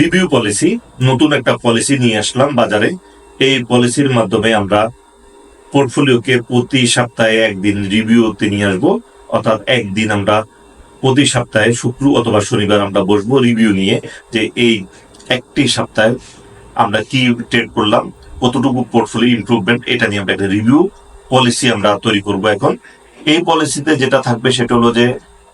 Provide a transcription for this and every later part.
Review policy নতুন একটা policy নিয়ে আসলাম বাজারে। এই পলিসির মাধ্যমে আমরা পোর্টফোলিওকে প্রতি সপ্তাহে একদিন রিভিউতে নিয়ে আসব। অর্থাৎ একদিন আমরা প্রতি সপ্তাহে শুক্র অথবা শনিবার আমরা বসবো রিভিউ নিয়ে যে এই একটি সপ্তাহে আমরা কি ট্রেড করলাম, কতটুকু পোর্টফোলিও ইমপ্রুভমেন্ট এটা নিয়ে আমরা একটা রিভিউ পলিসি আমরা তৈরি করব এখন। এই পলিসিতে যেটা থাকবে সেটা হলো যে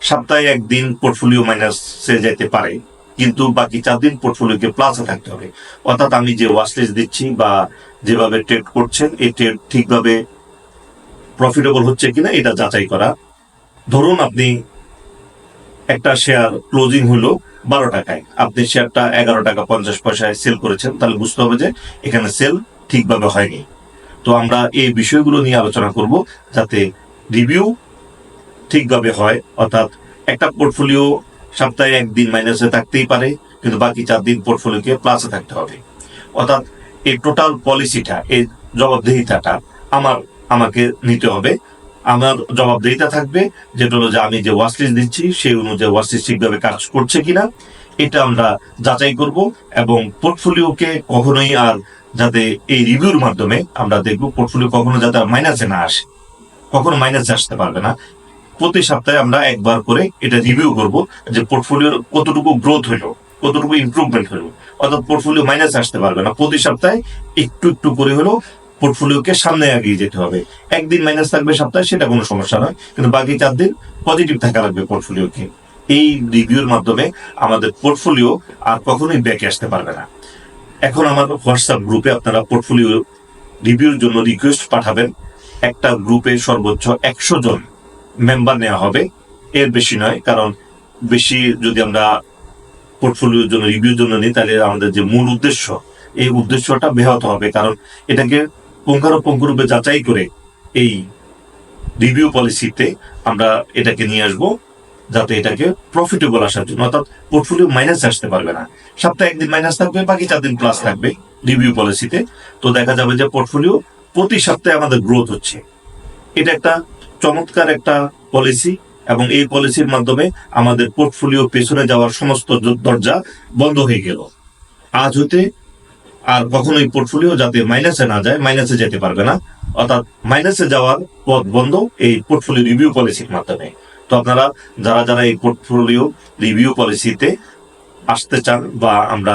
সপ্তাহে একদিন পোর্টফোলিও মাইনাসে যেতে পারে। কিন্তু বাকি চার দিন পোর্টফোলিওকে প্লাসে থাকতে হবে। অর্থাৎ আমি যে ওয়াশলিস্ট দিচ্ছি বা যেভাবে ট্রেড করছেন, এই ট্রেড ঠিকভাবে প্রফিটেবল হচ্ছে কিনা এটা যাচাই করা। ধরুন আপনি একটা শেয়ার ক্লোজিং হলো বারো টাকায়। আপনি শেয়ারটা এগারো টাকা পঞ্চাশ পয়সায় সেল করেছেন, তাহলে বুঝতে হবে যে এখানে সেল ঠিকভাবে হয়নি। তো আমরা এই বিষয়গুলো নিয়ে আলোচনা করব যাতে রিভিউ ঠিকভাবে হয়, অর্থাৎ একটা পোর্টফোলিও সপ্তাহে একদিন মাইনাসে থাকতেই পারে, কিন্তু বাকি চার দিন পোর্টফোলিওকে প্লাসে থাকতে হবে। অর্থাৎ এই টোটাল পলিসিটা এই জবাবদিহিতাটা আমার, আমাকে নিতে হবে। আমার জবাবদিহিতা থাকবে, যেটা হলো যে আমি যে ওয়াশলিস্ট দিচ্ছি, সেই অনুযায়ী ওয়াশলিস্ট ঠিকভাবে কাজ করছে কিনা, এটা আমরা যাচাই করব এবং পোর্টফোলিওকে কখনোই আর যাতে এই রিভিউর মাধ্যমে আমরা দেখব পোর্টফোলিও কখনো যাতে মাইনাসে না আসে। কখনো মাইনাসে আসতে পারবে না। প্রতি সপ্তাহে আমরা একবার করে এটা রিভিউ করব যে পোর্টফোলিওর কতটুকু গ্রোথ হলো কতটুকু ইমপ্রুভমেন্ট হলো অর্থাৎ পোর্টফোলিও মাইনাস আসতে পারবে না। প্রতি সপ্তাহে একটু একটু করে হলো পোর্টফোলিওকে সামনে এগিয়ে যেতে হবে। একদিন মাইনাস থাকবে সপ্তাহে, সেটা কোনো সমস্যা নয়। কিন্তু বাকি চার দিন পজিটিভ থাকা লাগবে পোর্টফোলিওকে এই রিভিউর মাধ্যমে আমাদের পোর্টফোলিও আর কখনোই ব্যাকে আসতে পারবে না। এখন আমার হোয়াটসঅ্যাপ গ্রুপে আপনারা পোর্টফোলিও রিভিউর জন্য রিকোয়েস্ট পাঠাবেন। একটা গ্রুপে সর্বোচ্চ একশো জন মেম্বার নেওয়া হবে। এর বেশি নয়, কারণ বেশি যদি আমরা পোর্টফোলিওর জন্য রিভিউর জন্য নিই, তাহলে আমাদের যে মূল উদ্দেশ্য, এই উদ্দেশ্যটা ব্যাহত হবে। কারণ এটাকে পুঙ্খানুপুঙ্খরূপে যাচাই করে এই রিভিউ পলিসিতে আমরা এটাকে নিয়ে আসব, যাতে এটাকে প্রফিটেবল আসার জন্য। অর্থাৎ পোর্টফোলিও মাইনাস আসতে পারবে না। সপ্তাহে একদিন মাইনাস থাকবে, বাকি চার দিন প্লাস থাকবে রিভিউ পলিসিতে তো দেখা যাবে যে পোর্টফোলিও প্রতি সপ্তাহে আমাদের গ্রোথ হচ্ছে। এটা একটা চমৎকার একটা পলিসি এবং এই পলিসির মাধ্যমে আমাদের পোর্টফোলিও পেছনে যাওয়ার সমস্ত দরজা বন্ধ হয়ে গেল। আজ হতে আর কখনোই পোর্টফোলিও যাতে মাইনাসে না যায় মাইনাসে যেতে পারবে না। অর্থাৎ মাইনাসে যাওয়ার পথ বন্ধ এই পোর্টফোলিও রিভিউ পলিসির মাধ্যমে। তো আপনারা যারা যারা এই পোর্টফোলিও রিভিউ পলিসিতে আসতে চান বা আমরা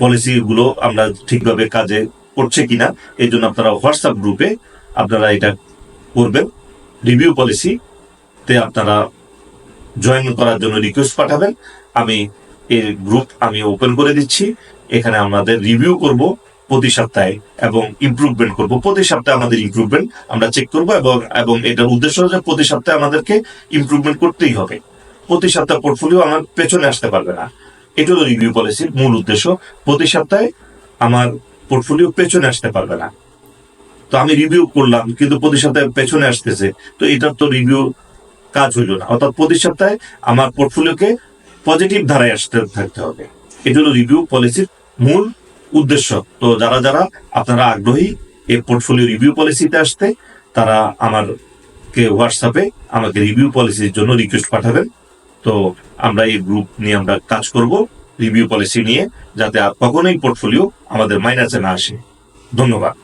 পলিসিগুলো আমরা ঠিকভাবে কাজে করছে কিনা এই জন্য আপনারা হোয়াটসঅ্যাপ গ্রুপে আপনারা এটা করবেন। রিভিউ পলিসি তে আপনারা জয়েন করার জন্য রিকোয়েস্ট পাঠাবেন। আমি এই গ্রুপ আমি ওপেন করে দিচ্ছি। এখানে আমাদের রিভিউ করব প্রতি সপ্তাহে এবং ইমপ্রুভমেন্ট করব। প্রতি সপ্তাহে আমাদের ইম্প্রুভমেন্ট আমরা চেক করব এবং এবং এটার উদ্দেশ্য হচ্ছে প্রতি সপ্তাহে আমাদেরকে ইমপ্রুভমেন্ট করতেই হবে। প্রতি সপ্তাহে পোর্টফোলিও আমার পেছনে আসতে পারবে না। এটা হলো রিভিউ পলিসির মূল উদ্দেশ্য। প্রতি সপ্তাহে আমার পোর্টফোলিও পেছনে আসতে পারবে না। তো আমি রিভিউ করলাম, কিন্তু প্রতি সপ্তাহে পেছনে আসতেছে। তো এটার তো রিভিউ কাজ হইল না। অর্থাৎ প্রতি সপ্তাহে আমার পোর্টফোলিওকে পজিটিভ ধারায় আসতে থাকতে হবে। এটা হলো রিভিউ পলিসির মূল উদ্দেশ্য। তো যারা যারা, আপনারা আগ্রহী এই পোর্টফোলিও রিভিউ পলিসিতে আসতে, তারা আমার কে হোয়াটসঅ্যাপে আমাকে রিভিউ পলিসির জন্য রিকোয়েস্ট পাঠাবেন। তো আমরা এই গ্রুপ নিয়ে আমরা কাজ করব রিভিউ পলিসি নিয়ে, যাতে আর কখনোই পোর্টফোলিও আমাদের মাইনাসে না আসে। ধন্যবাদ।